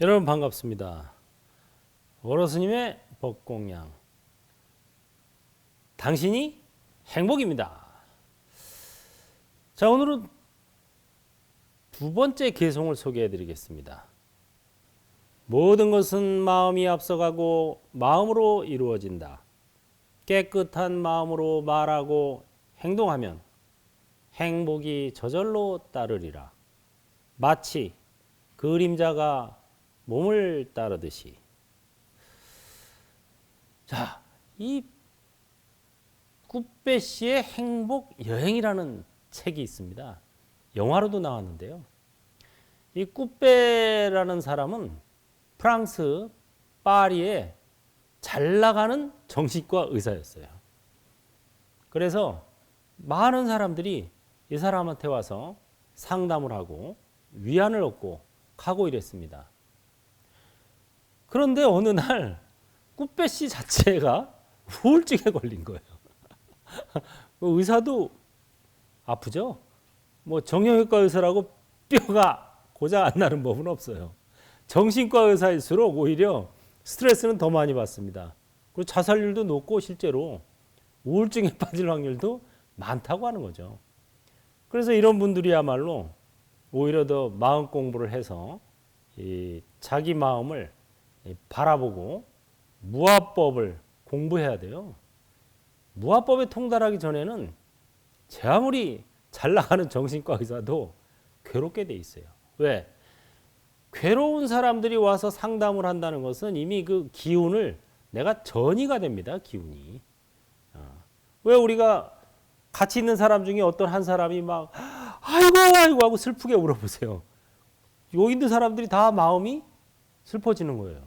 여러분 반갑습니다. 어로스님의 법공양. 당신이 행복입니다. 자, 오늘은 두 번째 개송을 소개해 드리겠습니다. 모든 것은 마음이 앞서가고 마음으로 이루어진다. 깨끗한 마음으로 말하고 행동하면 행복이 저절로 따르리라. 마치 그림자가 몸을 따르듯이. 자, 이 꾸빼 씨의 행복 여행이라는 책이 있습니다. 영화로도 나왔는데요. 이 꾸빼라는 사람은 프랑스 파리에 잘 나가는 정신과 의사였어요. 그래서 많은 사람들이 이 사람한테 와서 상담을 하고 위안을 얻고 가고 이랬습니다. 그런데 어느 날 꾸빼 씨 자체가 우울증에 걸린 거예요. 그 의사도 아프죠? 뭐 정형외과 의사라고 뼈가 고장 안 나는 법은 없어요. 정신과 의사일수록 오히려 스트레스는 더 많이 받습니다. 그리고 자살률도 높고 실제로 우울증에 빠질 확률도 많다고 하는 거죠. 그래서 이런 분들이야말로 오히려 더 마음 공부를 해서 이 자기 마음을 바라보고 무화법을 공부해야 돼요. 무화법에 통달하기 전에는 제 아무리 잘 나가는 정신과 의사도 괴롭게 돼 있어요. 왜? 괴로운 사람들이 와서 상담을 한다는 것은 이미 그 기운을 내가 전이가 됩니다. 기운이. 어. 왜 우리가 같이 있는 사람 중에 어떤 한 사람이 막 아이고 아이고 하고 슬프게 울어보세요. 여기 있는 사람들이 다 마음이 슬퍼지는 거예요.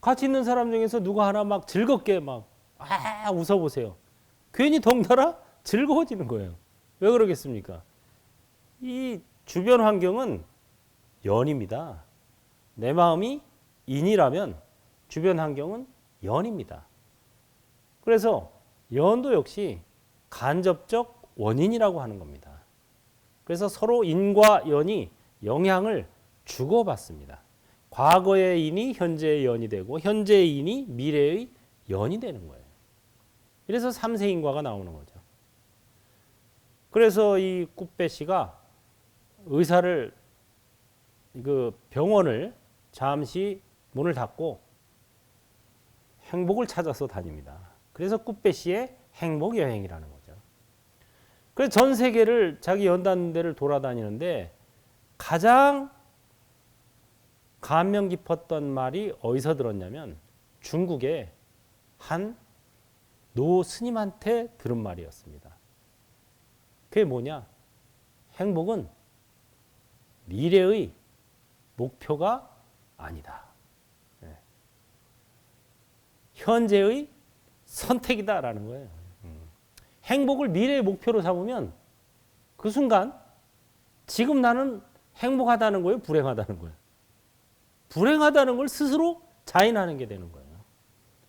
같이 있는 사람 중에서 누가 하나 막 즐겁게 막 아, 웃어보세요. 괜히 덩달아 즐거워지는 거예요. 왜 그러겠습니까? 이 주변 환경은 연입니다. 내 마음이 인이라면 주변 환경은 연입니다. 그래서 연도 역시 간접적 원인이라고 하는 겁니다. 그래서 서로 인과 연이 영향을 주고받습니다. 과거의 인이 현재의 연이 되고 현재의 인이 미래의 연이 되는 거예요. 그래서 삼세 인과가 나오는 거죠. 그래서 이 꾸빼 씨가 의사를 그 병원을 잠시 문을 닫고 행복을 찾아서 다닙니다. 그래서 꾸빼 씨의 행복 여행이라는 거죠. 그래서 전 세계를 자기 연단대를 돌아다니는데 가장 감명 깊었던 말이 어디서 들었냐면 중국의 한 노 스님한테 들은 말이었습니다. 그게 뭐냐? 행복은 미래의 목표가 아니다. 네. 현재의 선택이다라는 거예요. 음. 행복을 미래의 목표로 삼으면 그 순간 지금 나는 행복하다는 거예요, 불행하다는 거예요. 불행하다는 걸 스스로 자인하는 게 되는 거예요.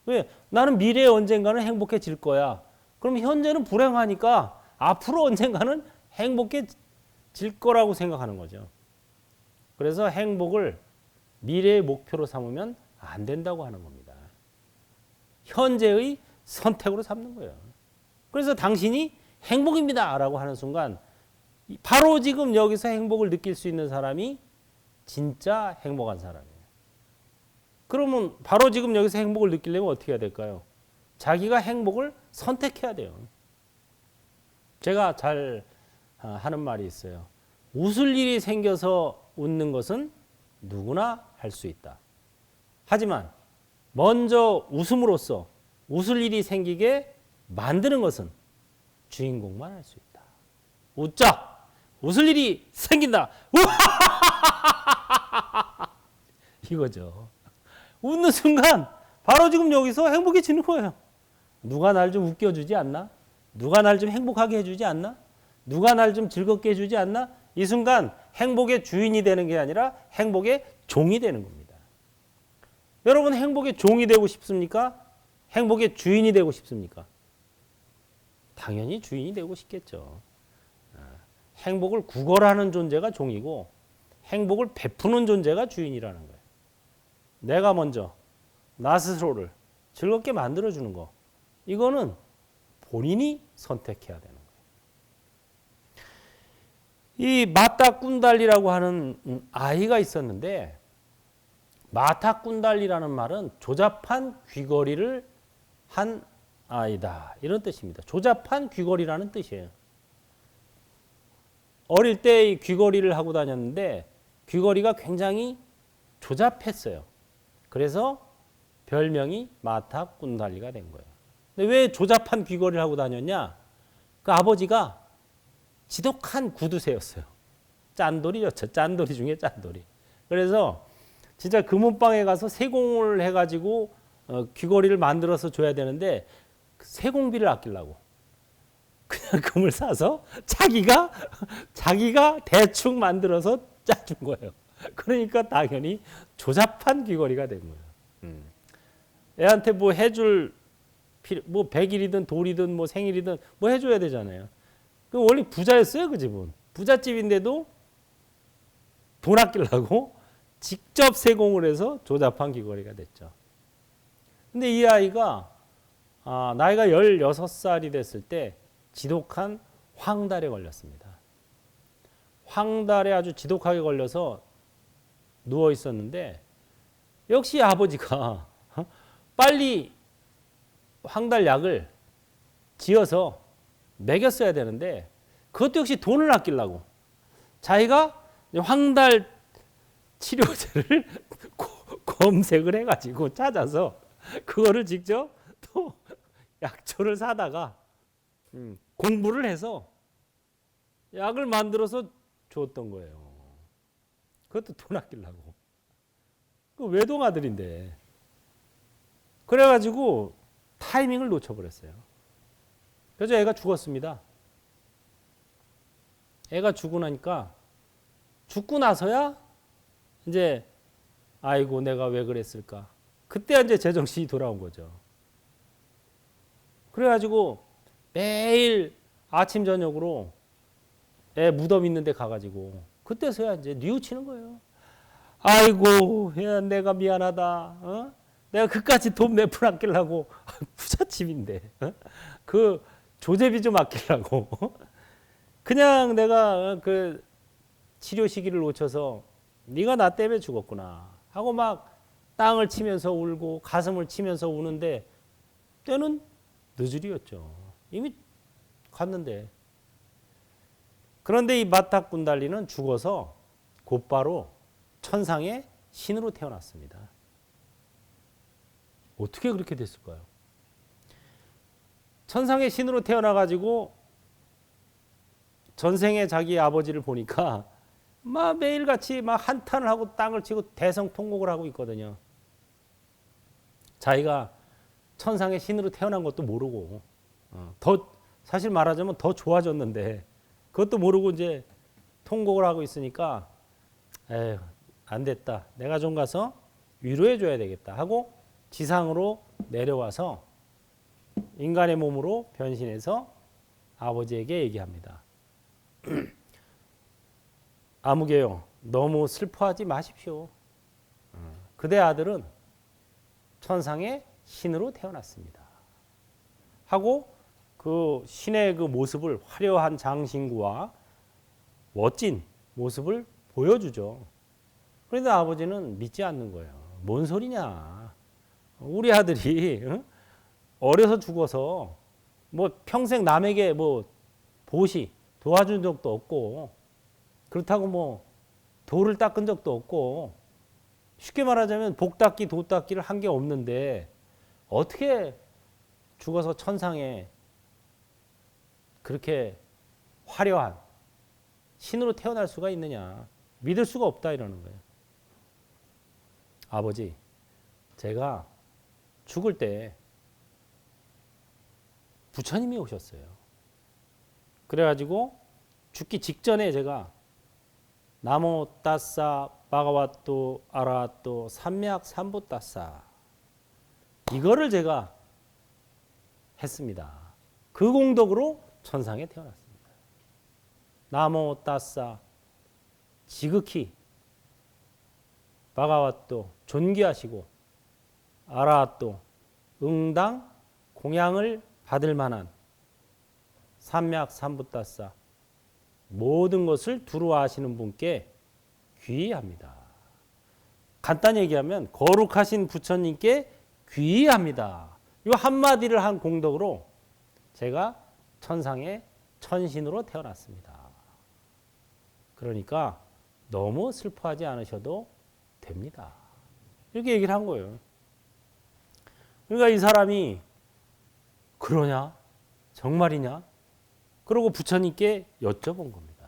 왜? 나는 미래에 언젠가는 행복해질 거야. 그럼 현재는 불행하니까 앞으로 언젠가는 행복해질 거라고 생각하는 거죠. 그래서 행복을 미래의 목표로 삼으면 안 된다고 하는 겁니다. 현재의 선택으로 삼는 거예요. 그래서 당신이 행복입니다. 라고 하는 순간 바로 지금 여기서 행복을 느낄 수 있는 사람이 진짜 행복한 사람이에요. 그러면 바로 지금 여기서 행복을 느끼려면 어떻게 해야 될까요? 자기가 행복을 선택해야 돼요. 제가 잘 아, 하는 말이 있어요. 웃을 일이 생겨서 웃는 것은 누구나 할 수 있다. 하지만 먼저 웃음으로써 웃을 일이 생기게 만드는 것은 주인공만 할 수 있다. 웃자. 웃을 일이 생긴다. 이거죠. 웃는 순간 바로 지금 여기서 행복해지는 거예요. 누가 날 좀 웃겨주지 않나? 누가 날 좀 행복하게 해주지 않나? 누가 날 좀 즐겁게 해주지 않나? 이 순간 행복의 주인이 되는 게 아니라 행복의 종이 되는 겁니다. 여러분 행복의 종이 되고 싶습니까? 행복의 주인이 되고 싶습니까? 당연히 주인이 되고 싶겠죠. 아, 행복을 구걸하는 존재가 종이고 행복을 베푸는 존재가 주인이라는 거예요. 내가 먼저 나 스스로를 즐겁게 만들어 주는 거. 이거는 본인이 선택해야 되는 거예요. 이 마타 꾼달리라고 하는 음, 아이가 있었는데 마타 꾼달리라는 말은 조잡한 귀걸이를 한 아이다 이런 뜻입니다. 조잡한 귀걸이라는 뜻이에요. 어릴 때이 귀걸이를 하고 다녔는데 귀걸이가 굉장히 조잡했어요. 그래서 별명이 마타 꾼달리가 된 거예요. 근데 왜 조잡한 귀걸이를 하고 다녔냐? 그 아버지가 지독한 구두쇠였어요. 짠돌이였죠. 짠돌이 중에 짠돌이. 그래서 진짜 금은방에 가서 세공을 해가지고 어, 귀걸이를 만들어서 줘야 되는데 그 세공비를 아끼려고 그냥 금을 사서 자기가 자기가 대충 만들어서 짜준 거예요. 그러니까 당연히 조잡한 귀걸이가 된 거예요. 음. 애한테 뭐 해줄 뭐 백일이든 돌이든 뭐 생일이든 뭐 해줘야 되잖아요. 그 원래 부자였어요 그 집은 부잣집인데도 돈 아끼려고 직접 세공을 해서 조잡한 귀걸이가 됐죠. 근데 이 아이가 아, 나이가 16살이 됐을 때 지독한 황달에 걸렸습니다. 황달에 아주 지독하게 걸려서 누워 있었는데 역시 아버지가 빨리 황달 약을 지어서 먹였어야 되는데 그것도 역시 돈을 아끼려고 자기가 황달 치료제를 검색을 해가지고 찾아서 그거를 직접 또 약초를 사다가 음, 공부를 해서 약을 만들어서 줬던 거예요. 그것도 돈 아끼려고. 그 외동 아들인데. 그래가지고 타이밍을 놓쳐버렸어요. 그래서 애가 죽었습니다. 애가 죽고 나니까 죽고 나서야 이제 아이고 내가 왜 그랬을까. 그때 이제 제정신이 돌아온 거죠. 그래가지고 매일 아침 저녁으로 애 무덤 있는 데 가가지고 그때서야 이제 뉘우치는 거예요. 아이고 야, 내가 미안하다. 어? 내가 그까지 돈 몇 푼 아끼려고 부잣집인데 어? 그 조제비 좀 아끼려고 그냥 내가 그 치료 시기를 놓쳐서 네가 나 때문에 죽었구나 하고 막 땅을 치면서 울고 가슴을 치면서 우는데 때는 늦으리였죠. 이미 갔는데. 그런데 이 마탁 군달리는 죽어서 곧바로 천상의 신으로 태어났습니다. 어떻게 그렇게 됐을까요? 천상의 신으로 태어나 가지고 전생에 자기 아버지를 보니까 막 매일같이 막 한탄을 하고 땅을 치고 대성통곡을 하고 있거든요. 자기가 천상의 신으로 태어난 것도 모르고 어, 더 사실 말하자면 더 좋아졌는데 그것도 모르고 이제 통곡을 하고 있으니까 에휴 안 됐다. 내가 좀 가서 위로해 줘야 되겠다 하고 지상으로 내려와서 인간의 몸으로 변신해서 아버지에게 얘기합니다. 아무개요. 너무 슬퍼하지 마십시오. 그대 아들은 천상의 신으로 태어났습니다. 하고 그 신의 그 모습을 화려한 장신구와 멋진 모습을 보여주죠. 그런데 아버지는 믿지 않는 거예요. 뭔 소리냐. 우리 아들이 어려서 죽어서 뭐 평생 남에게 뭐 보시 도와준 적도 없고 그렇다고 뭐 돌을 닦은 적도 없고 쉽게 말하자면 복 닦기 도 닦기를 한 게 없는데 어떻게 죽어서 천상에 그렇게 화려한 신으로 태어날 수가 있느냐 믿을 수가 없다 이러는 거예요. 아버지, 제가 죽을 때 부처님이 오셨어요. 그래가지고 죽기 직전에 제가 나모 따싸 바가와또 아라또 삼맥 삼보 따싸 이거를 제가 했습니다. 그 공덕으로 천상에 태어났습니다. 나모 따싸 지극히 바가와또 존귀하시고 아라또 응당 공양을 받을 만한 삼약 삼부따싸 모든 것을 두루 아시는 분께 귀의합니다. 간단히 얘기하면 거룩하신 부처님께 귀의합니다. 이 한마디를 한 공덕으로 제가 천상의 천신으로 태어났습니다. 그러니까 너무 슬퍼하지 않으셔도 됩니다. 이렇게 얘기를 한 거예요. 그러니까 이 사람이 그러냐? 정말이냐? 그러고 부처님께 여쭤본 겁니다.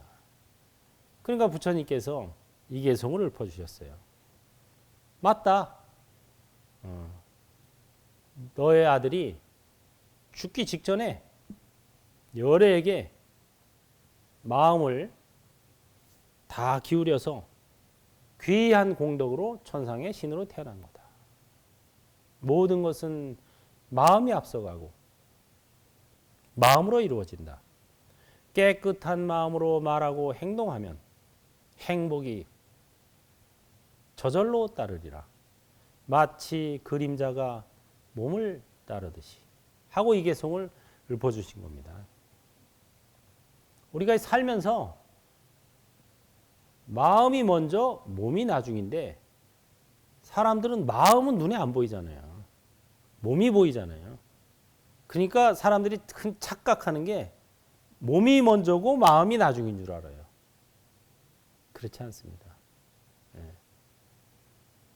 그러니까 부처님께서 이계송을 읊어주셨어요. 맞다. 어. 너의 아들이 죽기 직전에 열애에게 마음을 다 기울여서 귀한 공덕으로 천상의 신으로 태어난 거다. 모든 것은 마음이 앞서가고 마음으로 이루어진다. 깨끗한 마음으로 말하고 행동하면 행복이 저절로 따르리라. 마치 그림자가 몸을 따르듯이 하고 이 개송을 읊어주신 겁니다. 우리가 살면서 마음이 먼저 몸이 나중인데 사람들은 마음은 눈에 안 보이잖아요. 몸이 보이잖아요. 그러니까 사람들이 큰 착각하는 게 몸이 먼저고 마음이 나중인 줄 알아요. 그렇지 않습니다. 예.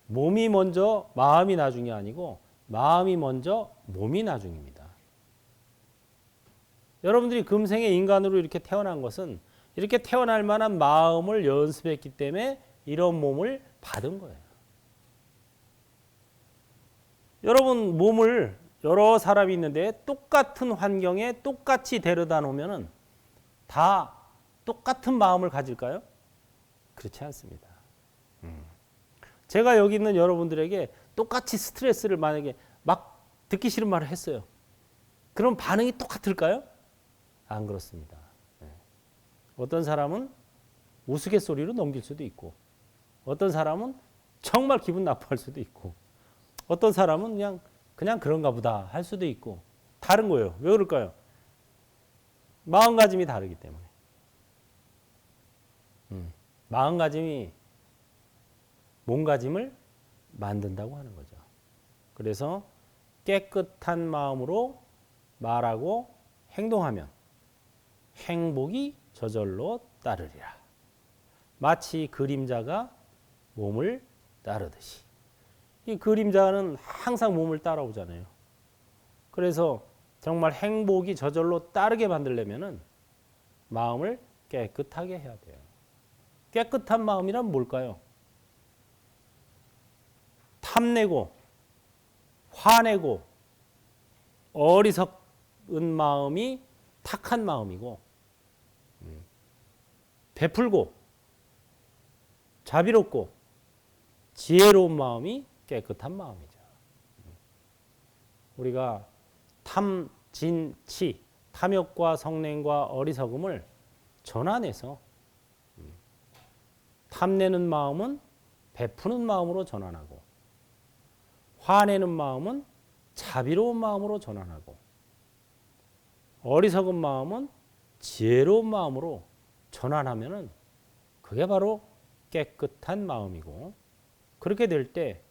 몸이 먼저 마음이 나중이 아니고 마음이 먼저 몸이 나중입니다. 여러분들이 금생의 인간으로 이렇게 태어난 것은 이렇게 태어날 만한 마음을 연습했기 때문에 이런 몸을 받은 거예요. 여러분 몸을 여러 사람이 있는데 똑같은 환경에 똑같이 데려다 놓으면은 다 똑같은 마음을 가질까요? 그렇지 않습니다. 음. 제가 여기 있는 여러분들에게 똑같이 스트레스를 만약에 막 듣기 싫은 말을 했어요. 그럼 반응이 똑같을까요? 안 그렇습니다. 네. 어떤 사람은 우스갯소리로 넘길 수도 있고, 어떤 사람은 정말 기분 나빠할 수도 있고, 어떤 사람은 그냥 그냥 그런가 보다 할 수도 있고 다른 거예요. 왜 그럴까요? 마음가짐이 다르기 때문에. 음, 마음가짐이 몸가짐을 만든다고 하는 거죠. 그래서 깨끗한 마음으로 말하고 행동하면 행복이 저절로 따르리라. 마치 그림자가 몸을 따르듯이. 이 그림자는 항상 몸을 따라오잖아요. 그래서 정말 행복이 저절로 따르게 만들려면은 마음을 깨끗하게 해야 돼요. 깨끗한 마음이란 뭘까요? 탐내고 화내고 어리석은 마음이 탁한 마음이고 음, 베풀고 자비롭고 지혜로운 마음이 깨끗한 마음이죠. 우리가 탐, 진, 치, 탐욕과 성냉과 어리석음을 전환해서 음, 탐내는 마음은 베푸는 마음으로 전환하고 화내는 마음은 자비로운 마음으로 전환하고 어리석은 마음은 지혜로운 마음으로 전환하면은 그게 바로 깨끗한 마음이고 그렇게 될 때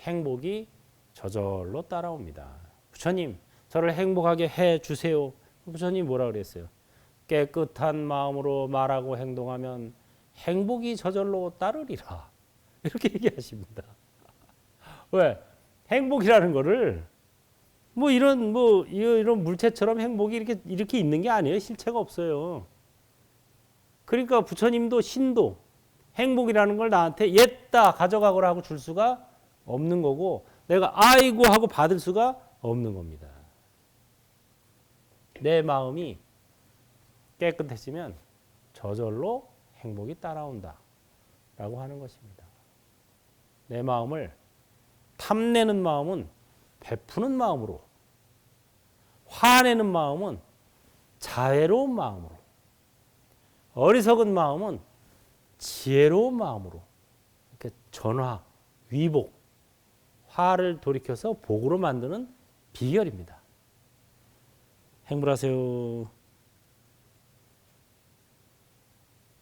행복이 저절로 따라옵니다. 부처님, 저를 행복하게 해 주세요. 부처님 뭐라 그랬어요? 깨끗한 마음으로 말하고 행동하면 행복이 저절로 따르리라. 이렇게 얘기하십니다. 왜? 행복이라는 거를 뭐 이런 뭐 이런 물체처럼 행복이 이렇게 이렇게 있는 게 아니에요. 실체가 없어요. 그러니까 부처님도 신도 행복이라는 걸 나한테 옛다 가져가거라 하고 줄 수가 없는 거고 내가 아이고 하고 받을 수가 없는 겁니다. 내 마음이 깨끗해지면 저절로 행복이 따라온다. 라고 하는 것입니다. 내 마음을 탐내는 마음은 베푸는 마음으로, 화내는 마음은 자애로운 마음으로, 어리석은 마음은 지혜로운 마음으로 이렇게 전화, 위복, 화를 돌이켜서 복으로 만드는 비결입니다. 행복하세요.